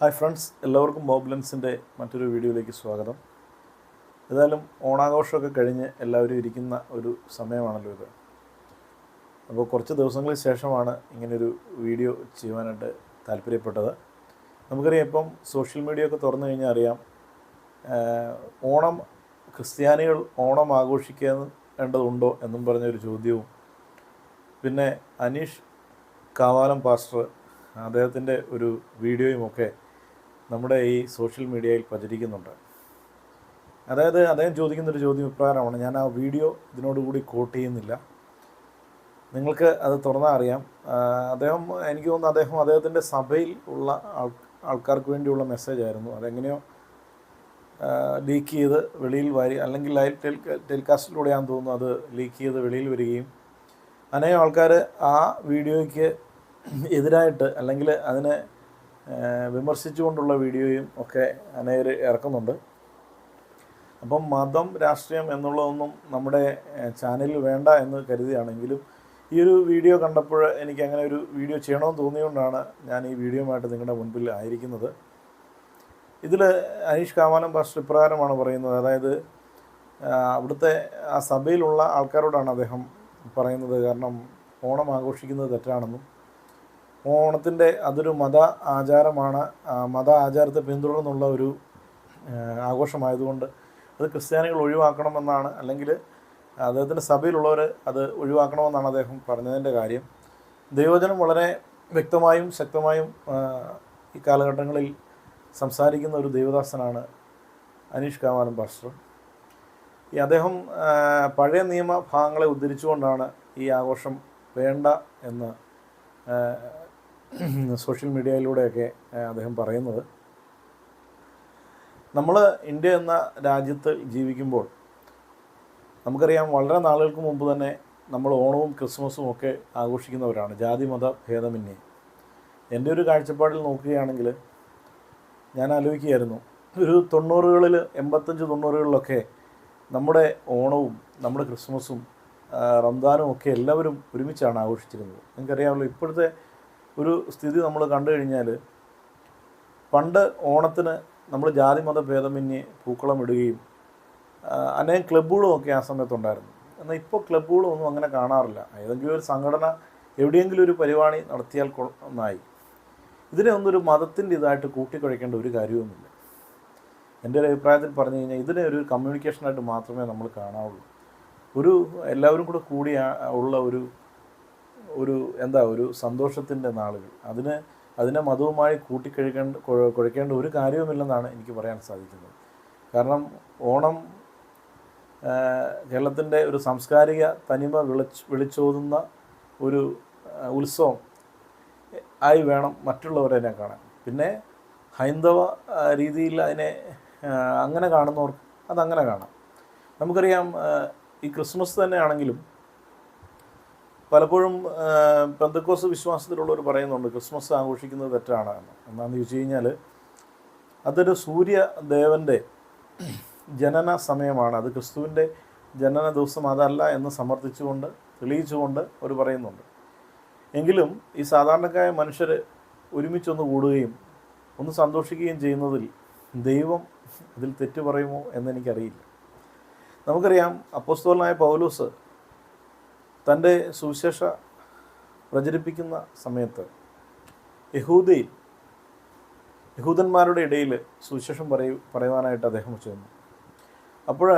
Hi friends എല്ലാവർക്കും മോബ്ലൻസിന്റെ മറ്റൊരു വീഡിയോയിലേക്ക് സ്വാഗതം. ഏതായാലും ഓണാഘോഷമൊക്കെ കഴിഞ്ഞ് എല്ലാവരും ഇരിക്കുന്ന ഒരു സമയമാണല്ലോ ഇത്. അപ്പോൾ കുറച്ച് ദിവസങ്ങൾക്ക് ശേഷമാണ് ഇങ്ങനൊരു വീഡിയോ ചെയ്യുവാനായിട്ട് താല്പര്യപ്പെട്ടത്. നമുക്കറിയാം ഇപ്പം സോഷ്യൽ മീഡിയ ഒക്കെ തുറന്നു കഴിഞ്ഞാൽ അറിയാം ഓണം ക്രിസ്ത്യാനികൾ ഓണം ആഘോഷിക്കേണ്ടതുണ്ടോ എന്നും പറഞ്ഞൊരു ചോദ്യവും. പിന്നെ അനീഷ് കാവാലം പാസ്റ്റർ അദ്ദേഹത്തിന്റെ ഒരു വീഡിയോയുമൊക്കെ നമ്മുടെ ഈ സോഷ്യൽ മീഡിയയിൽ പ്രചരിക്കുന്നുണ്ട്. അതായത് അദ്ദേഹം ചോദിക്കുന്നൊരു ചോദ്യം ഇപ്രകാരമാണ്. ഞാൻ ആ വീഡിയോ ഇതിനോടുകൂടി കോട്ട് ചെയ്യുന്നില്ല. നിങ്ങൾക്ക് അത് തുറന്നാൽ അറിയാം. അദ്ദേഹം എനിക്ക് തോന്നുന്നു അദ്ദേഹം അദ്ദേഹത്തിന്റെ സഭയിൽ ഉള്ള ആൾ ആൾക്കാർക്ക് വേണ്ടിയുള്ള മെസ്സേജ് ആയിരുന്നു. അതെങ്ങനെയോ ലീക്ക് ചെയ്ത് വെളിയിൽ വരി അല്ലെങ്കിൽ ലൈവ് ടെൽ ടെലികാസ്റ്റിലൂടെയാണെന്ന് തോന്നുന്നു അത് ലീക്ക് ചെയ്ത് വെളിയിൽ വരികയും അനേകം ആൾക്കാർ ആ വീഡിയോയ്ക്ക് എതിരായിട്ട് അല്ലെങ്കിൽ അതിനെ വിമർശിച്ചുകൊണ്ടുള്ള വീഡിയോയും ഒക്കെ അനേകർ ഇറക്കുന്നുണ്ട്. അപ്പം മതം രാഷ്ട്രീയം എന്നുള്ളതൊന്നും നമ്മുടെ ചാനലിൽ വേണ്ട എന്ന് കരുതിയാണെങ്കിലും ഈ ഒരു വീഡിയോ കണ്ടപ്പോൾ എനിക്ക് അങ്ങനെ ഒരു വീഡിയോ ചെയ്യണമെന്ന് തോന്നിയുകൊണ്ടാണ് ഞാൻ ഈ വീഡിയോയുമായിട്ട് നിങ്ങളുടെ മുൻപിൽ ആയിരിക്കുന്നത്. ഇതിൽ അനീഷ് കാമാനം പാസ്റ്റർ ഇപ്രകാരമാണ് പറയുന്നത്. അതായത് അവിടുത്തെ ആ സഭയിലുള്ള ആൾക്കാരോടാണ് അദ്ദേഹം പറയുന്നത്. കാരണം ഓണം ആഘോഷിക്കുന്നത് തെറ്റാണെന്നും. ഓണത്തിന്റെ അതൊരു മത ആചാരമാണ് മത ആചാരത്തെ പിന്തുടർന്നുള്ള ഒരു ആഘോഷമായതുകൊണ്ട് അത് ക്രിസ്ത്യാനികൾ ഒഴിവാക്കണമെന്നാണ് അല്ലെങ്കിൽ അദ്ദേഹത്തിന്റെ സഭയിലുള്ളവർ അത് ഒഴിവാക്കണമെന്നാണ് അദ്ദേഹം പറഞ്ഞതിന്റെ കാര്യം. ദൈവജനം വളരെ വ്യക്തമായും ശക്തമായും ഈ കാലഘട്ടങ്ങളിൽ സംസാരിക്കുന്ന ഒരു ദൈവദാസനാണ് അനീഷ് കാമാലം പാസ്റ്റർ. ഈ അദ്ദേഹം പഴയ നിയമ ഭാഗങ്ങളെ ഉദ്ധരിച്ചുകൊണ്ടാണ് ഈ ആഘോഷം വേണ്ട എന്ന് സോഷ്യൽ മീഡിയയിലൂടെയൊക്കെ അദ്ദേഹം പറയുന്നത്. നമ്മൾ ഇന്ത്യ എന്ന രാജ്യത്ത് ജീവിക്കുമ്പോൾ നമുക്കറിയാം വളരെ നാളുകൾക്ക് മുമ്പ് തന്നെ നമ്മൾ ഓണവും ക്രിസ്മസും ഒക്കെ ആഘോഷിക്കുന്നവരാണ്. ജാതി മത ഭേദമന്യേ. എന്റെ ഒരു കാഴ്ചപ്പാടിൽ നോക്കുകയാണെങ്കിൽ ഞാൻ ആലോചിക്കുകയായിരുന്നു. ഒരു തൊണ്ണൂറുകളിൽ എൺപത്തഞ്ച് തൊണ്ണൂറുകളിലൊക്കെ നമ്മുടെ ഓണവും നമ്മുടെ ക്രിസ്മസും റംദാനും ഒക്കെ എല്ലാവരും ഒരുമിച്ചാണ് ആഘോഷിച്ചിരുന്നത്. നിങ്ങൾക്കറിയാമല്ലോ ഇപ്പോഴത്തെ ഒരു സ്ഥിതി നമ്മൾ കണ്ടു കഴിഞ്ഞാൽ പണ്ട് ഓണത്തിന് നമ്മൾ ജാതി മത ഭേദമന്യേ പൂക്കളം ഇടുകയും അനേകം ക്ലബ്ബുകളും ഒക്കെ ആ സമയത്തുണ്ടായിരുന്നു എന്നാൽ ഇപ്പോൾ ക്ലബ്ബുകളൊന്നും അങ്ങനെ കാണാറില്ല. ഏതെങ്കിലും ഒരു സംഘടന എവിടെയെങ്കിലും ഒരു പരിപാടി നടത്തിയാൽ നന്നായി ഇതിനെ ഒന്നൊരു മതത്തിന്റെ ഇതായിട്ട് കൂട്ടിക്കുഴയ്ക്കേണ്ട ഒരു കാര്യവുമില്ല. എന്റെ ഒരു അഭിപ്രായത്തിൽ പറഞ്ഞു കഴിഞ്ഞാൽ ഇതിനെ ഒരു കമ്മ്യൂണിക്കേഷനായിട്ട് മാത്രമേ നമ്മൾ കാണാവുള്ളൂ. ഒരു എല്ലാവരും കൂടെ കൂടി ഉള്ള ഒരു ഒരു എന്താ ഒരു സന്തോഷത്തിന്റെ നാളുകൾ. അതിന് അതിനെ മതവുമായി കൂട്ടിക്കഴിക്കേണ്ട കുഴക്കേണ്ട ഒരു കാര്യവുമില്ലെന്നാണ് എനിക്ക് പറയാൻ സാധിക്കുന്നത്. കാരണം ഓണം കേരളത്തിന്റെ ഒരു സാംസ്കാരിക തനിമ വിളിച്ച് വിളിച്ചോതുന്ന ഒരു ഉത്സവം ആയി വേണം മറ്റുള്ളവരെ അതിനെ കാണാൻ. പിന്നെ ഹൈന്ദവ രീതിയിൽ അതിനെ അങ്ങനെ കാണുന്നവർക്ക് അതങ്ങനെ കാണാം. നമുക്കറിയാം ഈ ക്രിസ്മസ് തന്നെയാണെങ്കിലും പലപ്പോഴും പെന്തക്കോസ് വിശ്വാസത്തിലുള്ളവർ പറയുന്നുണ്ട് ക്രിസ്മസ് ആഘോഷിക്കുന്നത് തെറ്റാണ് എന്ന്. എന്താണെന്ന് ചോദിച്ചു കഴിഞ്ഞാൽ അതൊരു സൂര്യദേവന്റെ ജനന സമയമാണ്. അത് ക്രിസ്തുവിന്റെ ജനന ദിവസം അതല്ല എന്ന് സമർത്ഥിച്ചുകൊണ്ട് തെളിയിച്ചുകൊണ്ട് അവർ പറയുന്നുണ്ട്. എങ്കിലും ഈ സാധാരണക്കാരായ മനുഷ്യർ ഒരുമിച്ചൊന്ന് കൂടുകയും ഒന്ന് സന്തോഷിക്കുകയും ചെയ്യുന്നതിൽ ദൈവം അതിൽ തെറ്റു പറയുമോ എന്നെനിക്കറിയില്ല നമുക്കറിയാം അപ്പോസ്തോലനായ പൗലൂസ് തന്റെ സുവിശേഷ പ്രചരിപ്പിക്കുന്ന സമയത്ത് യഹൂദയിൽ യഹൂദന്മാരുടെ ഇടയിൽ സുവിശേഷം പറയൂ പറയുവാനായിട്ട് അദ്ദേഹം ചെന്നു. അപ്പോൾ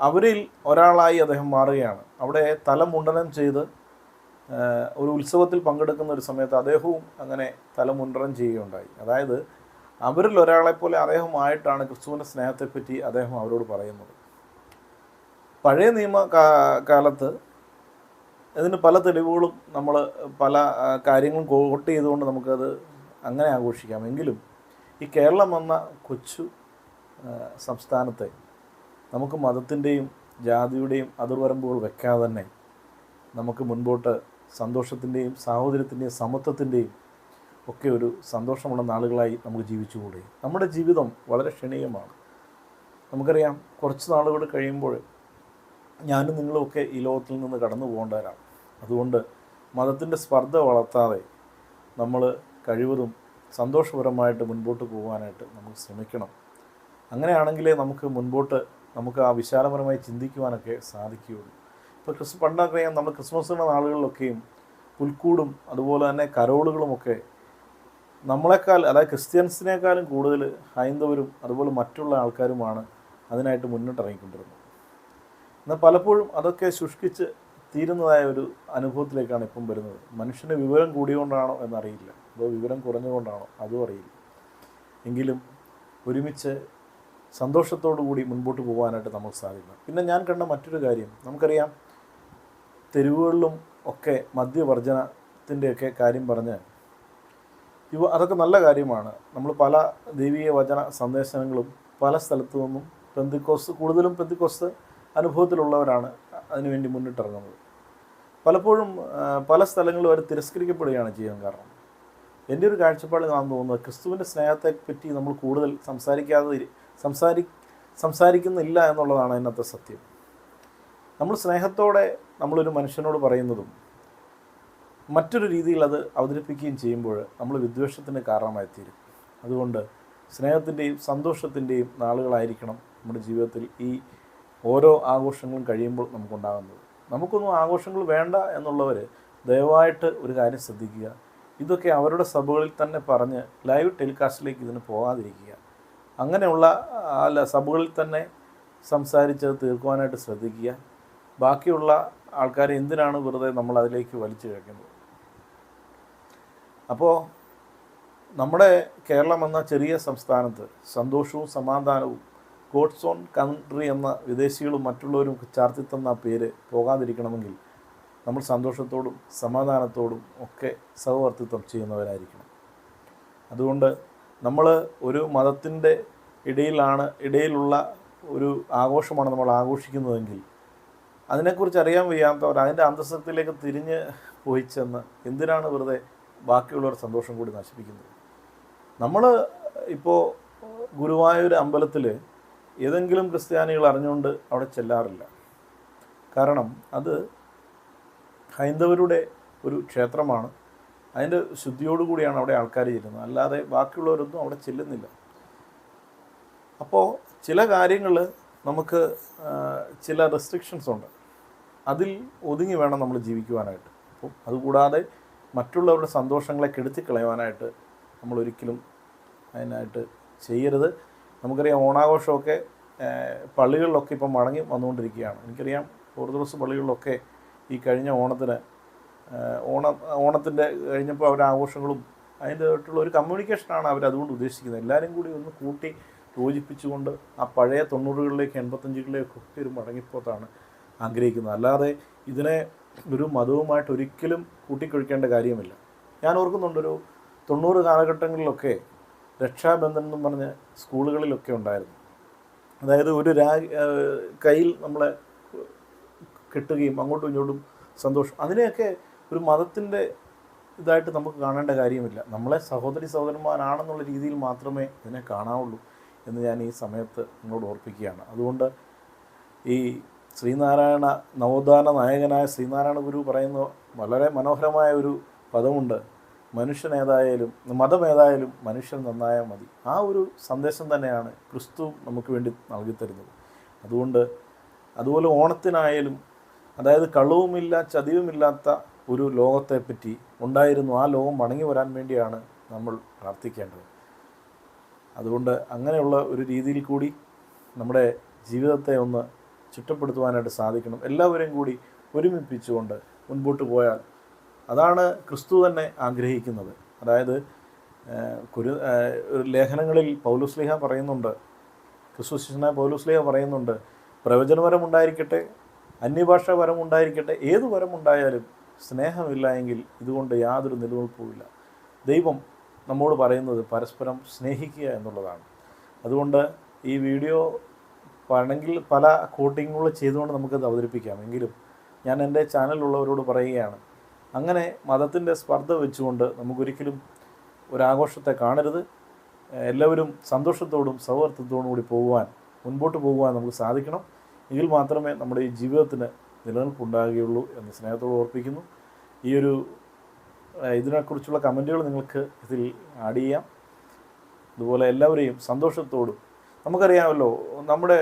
അവരിൽ ഒരാളായി അദ്ദേഹം മാറുകയാണ്. അവിടെ തലമുണ്ടനം ചെയ്ത് ഒരു ഉത്സവത്തിൽ പങ്കെടുക്കുന്ന ഒരു സമയത്ത് അദ്ദേഹവും അങ്ങനെ തലമുണ്ടനം ചെയ്യുകയുണ്ടായി. അതായത് അവരിൽ ഒരാളെപ്പോലെ അദ്ദേഹമായിട്ടാണ് ക്രിസ്തുവിന്റെ സ്നേഹത്തെപ്പറ്റി അദ്ദേഹം അവരോട് പറയുന്നത്. പഴയ നിയമ കാലത്ത് ഇതിന് പല തെളിവുകളും നമ്മൾ പല കാര്യങ്ങളും കോട്ട് ചെയ്തുകൊണ്ട് നമുക്കത് അങ്ങനെ ആഘോഷിക്കാം. എങ്കിലും ഈ കേരളം എന്ന കൊച്ചു സംസ്ഥാനത്തെ നമുക്ക് മതത്തിന്റെയും ജാതിയുടെയും അതിർവരമ്പുകൾ വെക്കാതെ തന്നെ നമുക്ക് മുൻപോട്ട് സന്തോഷത്തിന്റെയും സാഹോദര്യത്തിന്റെയും സമത്വത്തിന്റെയും ഒക്കെ ഒരു സന്തോഷമുള്ള നാളുകളായി നമുക്ക് ജീവിച്ചുകൂടെ. നമ്മുടെ ജീവിതം വളരെ ക്ഷണീയമാണ്. നമുക്കറിയാം കുറച്ച് നാളുകൾ കഴിയുമ്പോൾ ഞാനും നിങ്ങളുമൊക്കെ ഈ ലോകത്തിൽ നിന്ന് കടന്നു പോകേണ്ടവരാണ് അതുകൊണ്ട് മതത്തിന്റെ സ്പർദ്ധ വളർത്താതെ നമ്മൾ കഴിവതും സന്തോഷപരമായിട്ട് മുൻപോട്ട് പോകാനായിട്ട് നമുക്ക് ശ്രമിക്കണം. അങ്ങനെയാണെങ്കിലേ നമുക്ക് മുൻപോട്ട് നമുക്ക് ആ വിശാലപരമായി ചിന്തിക്കുവാനൊക്കെ സാധിക്കുകയുള്ളൂ. ഇപ്പോൾ ക്രിസ് പണ്ടൊക്കെ നമ്മൾ ക്രിസ്മസിന്റെ നാളുകളിലൊക്കെയും പുൽക്കൂടും അതുപോലെ തന്നെ കരോളുകളുമൊക്കെ നമ്മളെക്കാൾ അതായത് ക്രിസ്ത്യൻസിനേക്കാളും കൂടുതൽ ഹൈന്ദവരും അതുപോലെ മറ്റുള്ള ആൾക്കാരുമാണ് അതിനായിട്ട് മുന്നിട്ടിറങ്ങിക്കൊണ്ടിരുന്നത്. എന്നാൽ പലപ്പോഴും അതൊക്കെ ശുഷ്കിച്ച് തീരുന്നതായ ഒരു അനുഭവത്തിലേക്കാണ് ഇപ്പം വരുന്നത്. മനുഷ്യന് വിവരം കൂടിയോണ്ടാണോ എന്നറിയില്ല. അതോ വിവരം കുറഞ്ഞുകൊണ്ടാണോ അതും അറിയില്ല. എങ്കിലും ഒരുമിച്ച് സന്തോഷത്തോടു കൂടി മുൻപോട്ട് പോകാനായിട്ട് നമുക്ക് സാധിക്കണം. പിന്നെ ഞാൻ കണ്ട മറ്റൊരു കാര്യം. നമുക്കറിയാം തെരുവുകളിലും ഒക്കെ മദ്യവർജനത്തിന്റെയൊക്കെ കാര്യം പറഞ്ഞ് ഇവ അതൊക്കെ നല്ല കാര്യമാണ്. നമ്മൾ പല ദൈവീയ വചന സന്ദേശങ്ങളും പല സ്ഥലത്തു നിന്നും പെന്തിക്കോസ് കൂടുതലും പെന്തിക്കോസ് അനുഭവത്തിലുള്ളവരാണ് അതിനുവേണ്ടി മുന്നിട്ടിറങ്ങുന്നത്. പലപ്പോഴും പല സ്ഥലങ്ങളും അവർ തിരസ്കരിക്കപ്പെടുകയാണ് ചെയ്യാൻ കാരണം. എന്റെ ഒരു കാഴ്ചപ്പാട് ഞാൻ തോന്നുന്നത് ക്രിസ്തുവിന്റെ സ്നേഹത്തെ പറ്റി നമ്മൾ കൂടുതൽ സംസാരിക്കാതെ സംസാരി സംസാരിക്കുന്നില്ല എന്നുള്ളതാണ് അതിനകത്തെ സത്യം. നമ്മൾ സ്നേഹത്തോടെ നമ്മളൊരു മനുഷ്യനോട് പറയുന്നതും മറ്റൊരു രീതിയിൽ അത് അവതരിപ്പിക്കുകയും ചെയ്യുമ്പോൾ നമ്മൾ വിദ്വേഷത്തിന് കാരണമായി തീരും. അതുകൊണ്ട് സ്നേഹത്തിന്റെയും സന്തോഷത്തിന്റെയും നാളുകളായിരിക്കണം നമ്മുടെ ജീവിതത്തിൽ ഈ ഓരോ ആഘോഷങ്ങളും കഴിയുമ്പോൾ നമുക്കുണ്ടാകുന്നത്. നമുക്കൊന്നും ആഘോഷങ്ങൾ വേണ്ട എന്നുള്ളവർ ദയവായിട്ട് ഒരു കാര്യം ശ്രദ്ധിക്കുക. ഇതൊക്കെ അവരുടെ സഭകളിൽ തന്നെ പറഞ്ഞ് ലൈവ് ടെലികാസ്റ്റിലേക്ക് ഇതിന് പോകാതിരിക്കുക. അങ്ങനെയുള്ള അല്ല സഭകളിൽ തന്നെ സംസാരിച്ചത് തീർക്കുവാനായിട്ട് ശ്രദ്ധിക്കുക. ബാക്കിയുള്ള ആൾക്കാർ എന്തിനാണ് വെറുതെ നമ്മൾ അതിലേക്ക് വലിച്ചു കഴിക്കുന്നത് അപ്പോൾ നമ്മുടെ കേരളം എന്ന ചെറിയ സംസ്ഥാനത്ത് സന്തോഷവും സമാധാനവും ഗോഡ്സ് ഓൺ കൺട്രി എന്ന വിദേശികളും മറ്റുള്ളവരും ചാർത്തി തന്ന പേര് പോകാതിരിക്കണമെങ്കിൽ നമ്മൾ സന്തോഷത്തോടും സമാധാനത്തോടും ഒക്കെ സഹവർത്തിത്വം ചെയ്യുന്നവരായിരിക്കണം. അതുകൊണ്ട് നമ്മൾ ഒരു മതത്തിന്റെ ഇടയിലാണ് ഇടയിലുള്ള ഒരു ആഘോഷമാണ് നമ്മൾ ആഘോഷിക്കുന്നതെങ്കിൽ അതിനെക്കുറിച്ച് അറിയാൻ വയ്യാത്തവർ അതിന്റെ അന്തസ്സത്തിലേക്ക് തിരിഞ്ഞ് പോയി ചെന്ന് എന്തിനാണ് വെറുതെ ബാക്കിയുള്ളവർ സന്തോഷം കൂടി നശിപ്പിക്കുന്നത്? നമ്മൾ ഇപ്പോൾ ഗുരുവായൂർ അമ്പലത്തിൽ ഏതെങ്കിലും ക്രിസ്ത്യാനികൾ അറിഞ്ഞുകൊണ്ട് അവിടെ ചെല്ലാറില്ല. കാരണം അത് ഹൈന്ദവരുടെ ഒരു ക്ഷേത്രമാണ്. അതിന്റെ ശുദ്ധിയോടുകൂടിയാണ് അവിടെ ആൾക്കാർ ചെല്ലുന്നത് അല്ലാതെ ബാക്കിയുള്ളവരൊന്നും അവിടെ ചെല്ലുന്നില്ല. അപ്പോൾ ചില കാര്യങ്ങൾ നമുക്ക് ചില റെസ്ട്രിക്ഷൻസ് ഉണ്ട്. അതിൽ ഒതുങ്ങി വേണം നമ്മൾ ജീവിക്കുവാനായിട്ട്. അപ്പോൾ അതുകൂടാതെ മറ്റുള്ളവരുടെ സന്തോഷങ്ങളെ കെടുത്തി കളയുവാനായിട്ട് നമ്മൾ ഒരിക്കലും അതിനായിട്ട് ചെയ്യരുത്. നമുക്കറിയാം ഓണാഘോഷമൊക്കെ പള്ളികളിലൊക്കെ ഇപ്പം മടങ്ങി വന്നുകൊണ്ടിരിക്കുകയാണ്. എനിക്കറിയാം ഓർത്തഡോക്സ് പള്ളികളിലൊക്കെ ഈ കഴിഞ്ഞ ഓണത്തിന് ഓണ ഓണത്തിന്റെ കഴിഞ്ഞപ്പോൾ അവരുടെ ആഘോഷങ്ങളും അതിന്റെ ആയിട്ടുള്ള ഒരു കമ്മ്യൂണിക്കേഷനാണ് അവർ അതുകൊണ്ട് ഉദ്ദേശിക്കുന്നത്. എല്ലാവരും കൂടി ഒന്ന് കൂട്ടി യോജിപ്പിച്ചുകൊണ്ട് ആ പഴയ തൊണ്ണൂറുകളിലേക്ക് എൺപത്തഞ്ചുകളിലേക്ക് ഒക്കെ ഒരു മടങ്ങിപ്പോത്താണ് ആഗ്രഹിക്കുന്നത്. അല്ലാതെ ഇതിനെ ഒരു മതവുമായിട്ട് ഒരിക്കലും കൂട്ടിക്കൊഴിക്കേണ്ട കാര്യമില്ല. ഞാൻ ഓർക്കുന്നുണ്ടൊരു തൊണ്ണൂറ് കാലഘട്ടങ്ങളിലൊക്കെ രക്ഷാബന്ധൻ എന്നും പറഞ്ഞ് സ്കൂളുകളിലൊക്കെ ഉണ്ടായിരുന്നു. അതായത് ഒരു രാ കയ്യിൽ നമ്മളെ കെട്ടുകയും അങ്ങോട്ടും ഇങ്ങോട്ടും സന്തോഷം. അതിനെയൊക്കെ ഒരു മതത്തിന്റെ ഇതായിട്ട് നമുക്ക് കാണേണ്ട കാര്യമില്ല. നമ്മളെ സഹോദരി സഹോദരന്മാരാണെന്നുള്ള രീതിയിൽ മാത്രമേ ഇതിനെ കാണാവുള്ളൂ എന്ന് ഞാൻ ഈ സമയത്ത് നിങ്ങളോട് ഓർപ്പിക്കുകയാണ്. അതുകൊണ്ട് ഈ ശ്രീനാരായണ നവോത്ഥാന നായകനായ ശ്രീനാരായണ ഗുരു പറയുന്ന വളരെ മനോഹരമായ ഒരു പദമുണ്ട്. മനുഷ്യൻ ഏതായാലും മതം ഏതായാലും മനുഷ്യൻ നന്നായാൽ മതി. ആ ഒരു സന്ദേശം തന്നെയാണ് ക്രിസ്തു നമുക്ക് വേണ്ടി നൽകിത്തരുന്നത്. അതുകൊണ്ട് അതുപോലെ ഓണത്തിനായാലും അതായത് കള്ളവുമില്ല ചതിവുമില്ലാത്ത ഒരു ലോകത്തെപ്പറ്റി ഉണ്ടായിരുന്നു ആ ലോകം മടങ്ങി വരാൻ വേണ്ടിയാണ് നമ്മൾ പ്രാർത്ഥിക്കേണ്ടത്. അതുകൊണ്ട് അങ്ങനെയുള്ള ഒരു രീതിയിൽ കൂടി നമ്മുടെ ജീവിതത്തെ ഒന്ന് ചിട്ടപ്പെടുത്തുവാനായിട്ട് സാധിക്കണം. എല്ലാവരെയും കൂടി ഒരുമിപ്പിച്ചുകൊണ്ട് മുൻപോട്ട് പോയാൽ അതാണ് ക്രിസ്തു തന്നെ ആഗ്രഹിക്കുന്നത്. അതായത് കുരു ലേഖനങ്ങളിൽ പൗലുസ്ലിഹ പറയുന്നുണ്ട്. ക്രിസ്തു ശിഷ്യനായ പൗലുസ്ലിഹ പറയുന്നുണ്ട് പ്രവചനപരം ഉണ്ടായിരിക്കട്ടെ ഉണ്ടായിരിക്കട്ടെ ഏത് ഉണ്ടായാലും സ്നേഹമില്ല എങ്കിൽ ഇതുകൊണ്ട് യാതൊരു നിലനിൽപ്പുമില്ല ദൈവം നമ്മോട് പറയുന്നത് പരസ്പരം സ്നേഹിക്കുക എന്നുള്ളതാണ്. അതുകൊണ്ട് ഈ വീഡിയോ വേണമെങ്കിൽ പല കോട്ടിങ്ങുകൾ ചെയ്തുകൊണ്ട് നമുക്കത് അവതരിപ്പിക്കാം. എങ്കിലും ഞാൻ എന്റെ ചാനലിലുള്ളവരോട് പറയുകയാണ് അങ്ങനെ മതത്തിന്റെ സ്പർദ്ധ വെച്ചുകൊണ്ട് നമുക്കൊരിക്കലും ഒരാഘോഷത്തെ കാണരുത്. എല്ലാവരും സന്തോഷത്തോടും സൗഹൃദത്തോടും കൂടി പോകുവാൻ മുൻപോട്ട് പോകുവാൻ നമുക്ക് സാധിക്കണം. എങ്കിൽ മാത്രമേ നമ്മുടെ ഈ ജീവിതത്തിന് നിലനിൽപ്പുണ്ടാകുകയുള്ളൂ എന്ന് സ്നേഹത്തോട് ഓർപ്പിക്കുന്നു. ഈ ഒരു ഇതിനെക്കുറിച്ചുള്ള കമന്റുകൾ നിങ്ങൾക്ക് ഇതിൽ ആഡ് ചെയ്യാം. അതുപോലെ എല്ലാവരെയും സന്തോഷത്തോടും നമുക്കറിയാമല്ലോ നമ്മുടെ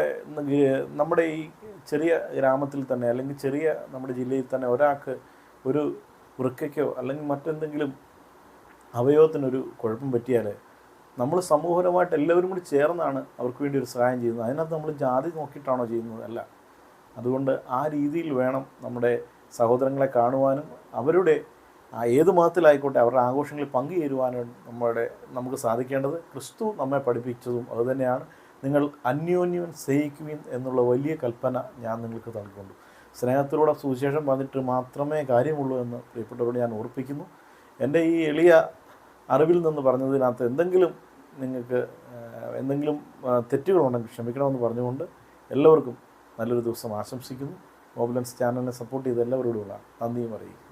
നമ്മുടെ ഈ ചെറിയ ഗ്രാമത്തിൽ തന്നെ അല്ലെങ്കിൽ ചെറിയ നമ്മുടെ ജില്ലയിൽ തന്നെ ഒരാൾക്ക് ഒരു വൃക്കയ്ക്കോ അല്ലെങ്കിൽ മറ്റെന്തെങ്കിലും അവയവത്തിനൊരു കുഴപ്പം പറ്റിയാൽ നമ്മൾ സമൂഹപരമായിട്ട് എല്ലാവരും കൂടി ചേർന്നാണ് അവർക്ക് വേണ്ടി ഒരു സഹായം ചെയ്യുന്നത്. അതിനകത്ത് നമ്മൾ ജാതി നോക്കിയിട്ടാണോ ചെയ്യുന്നത്? അല്ല. അതുകൊണ്ട് ആ രീതിയിൽ വേണം നമ്മുടെ സഹോദരങ്ങളെ കാണുവാനും അവരുടെ ഏത് മതത്തിലായിക്കോട്ടെ അവരുടെ ആഘോഷങ്ങളിൽ പങ്കുചേരുവാനും നമ്മുടെ നമുക്ക് സാധിക്കേണ്ടത് ക്രിസ്തു നമ്മെ പഠിപ്പിച്ചതും അതുതന്നെയാണ് നിങ്ങൾ അന്യോന്യം സ്നേഹിക്കുവിൻ എന്നുള്ള വലിയ കൽപ്പന ഞാൻ നിങ്ങൾക്ക് നൽകുന്നു. സ്നേഹത്തിലൂടെ സുവിശേഷം പറഞ്ഞിട്ട് മാത്രമേ കാര്യമുള്ളൂ എന്ന് പ്രിയപ്പെട്ടവരോട് ഞാൻ ഓർപ്പിക്കുന്നു. എന്റെ ഈ എളിയ അറിവിൽ നിന്ന് പറഞ്ഞതിനകത്ത് എന്തെങ്കിലും നിങ്ങൾക്ക് എന്തെങ്കിലും തെറ്റുകളുണ്ടെങ്കിൽ ക്ഷമിക്കണമെന്ന് പറഞ്ഞുകൊണ്ട് എല്ലാവർക്കും നല്ലൊരു ദിവസം ആശംസിക്കുന്നു. മോബിലൻസ് ചാനലിനെ സപ്പോർട്ട് ചെയ്ത എല്ലാവരോടുമുള്ള നന്ദിയും അറിയിക്കുന്നു.